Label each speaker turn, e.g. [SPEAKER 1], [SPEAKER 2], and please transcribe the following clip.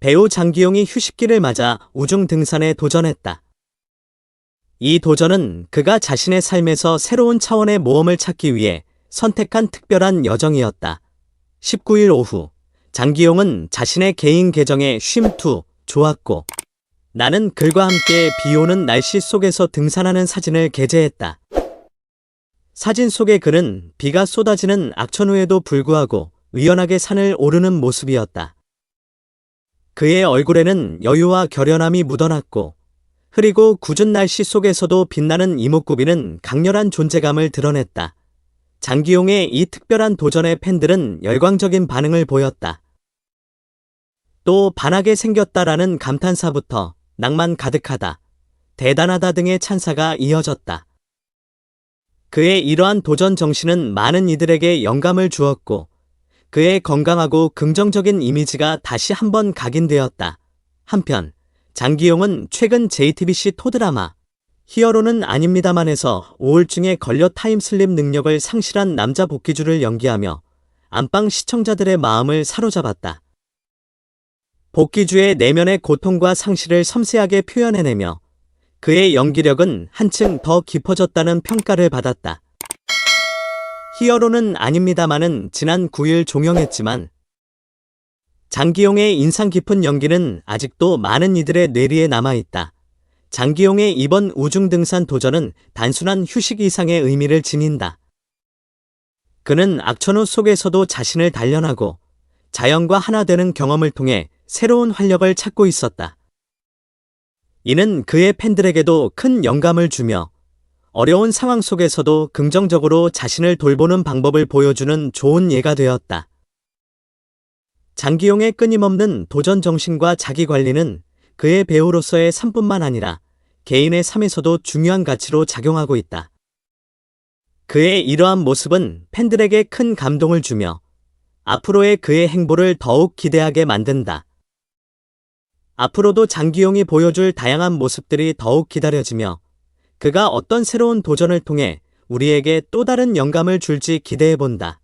[SPEAKER 1] 배우 장기용이 휴식기를 맞아 우중 등산에 도전했다. 이 도전은 그가 자신의 삶에서 새로운 차원의 모험을 찾기 위해 선택한 특별한 여정이었다. 19일 오후, 장기용은 자신의 개인 계정에 쉼투, 좋았고, 나는 글과 함께 비 오는 날씨 속에서 등산하는 사진을 게재했다. 사진 속의 글은 비가 쏟아지는 악천 후에도 불구하고 의연하게 산을 오르는 모습이었다. 그의 얼굴에는 여유와 결연함이 묻어났고 흐리고 굳은 날씨 속에서도 빛나는 이목구비는 강렬한 존재감을 드러냈다. 장기용의 이 특별한 도전에 팬들은 열광적인 반응을 보였다. 또 반하게 생겼다라는 감탄사부터 낭만 가득하다, 대단하다 등의 찬사가 이어졌다. 그의 이러한 도전 정신은 많은 이들에게 영감을 주었고 그의 건강하고 긍정적인 이미지가 다시 한번 각인되었다. 한편 장기용은 최근 JTBC 토드라마 히어로는 아닙니다만에서 우울증에 걸려 타임슬립 능력을 상실한 남자 복귀주를 연기하며 안방 시청자들의 마음을 사로잡았다. 복귀주의 내면의 고통과 상실을 섬세하게 표현해내며 그의 연기력은 한층 더 깊어졌다는 평가를 받았다. 히어로는 아닙니다만은 지난 9일 종영했지만 장기용의 인상 깊은 연기는 아직도 많은 이들의 뇌리에 남아있다. 장기용의 이번 우중등산 도전은 단순한 휴식 이상의 의미를 지닌다. 그는 악천후 속에서도 자신을 단련하고 자연과 하나 되는 경험을 통해 새로운 활력을 찾고 있었다. 이는 그의 팬들에게도 큰 영감을 주며 어려운 상황 속에서도 긍정적으로 자신을 돌보는 방법을 보여주는 좋은 예가 되었다. 장기용의 끊임없는 도전 정신과 자기 관리는 그의 배우로서의 삶뿐만 아니라 개인의 삶에서도 중요한 가치로 작용하고 있다. 그의 이러한 모습은 팬들에게 큰 감동을 주며 앞으로의 그의 행보를 더욱 기대하게 만든다. 앞으로도 장기용이 보여줄 다양한 모습들이 더욱 기다려지며 그가 어떤 새로운 도전을 통해 우리에게 또 다른 영감을 줄지 기대해 본다.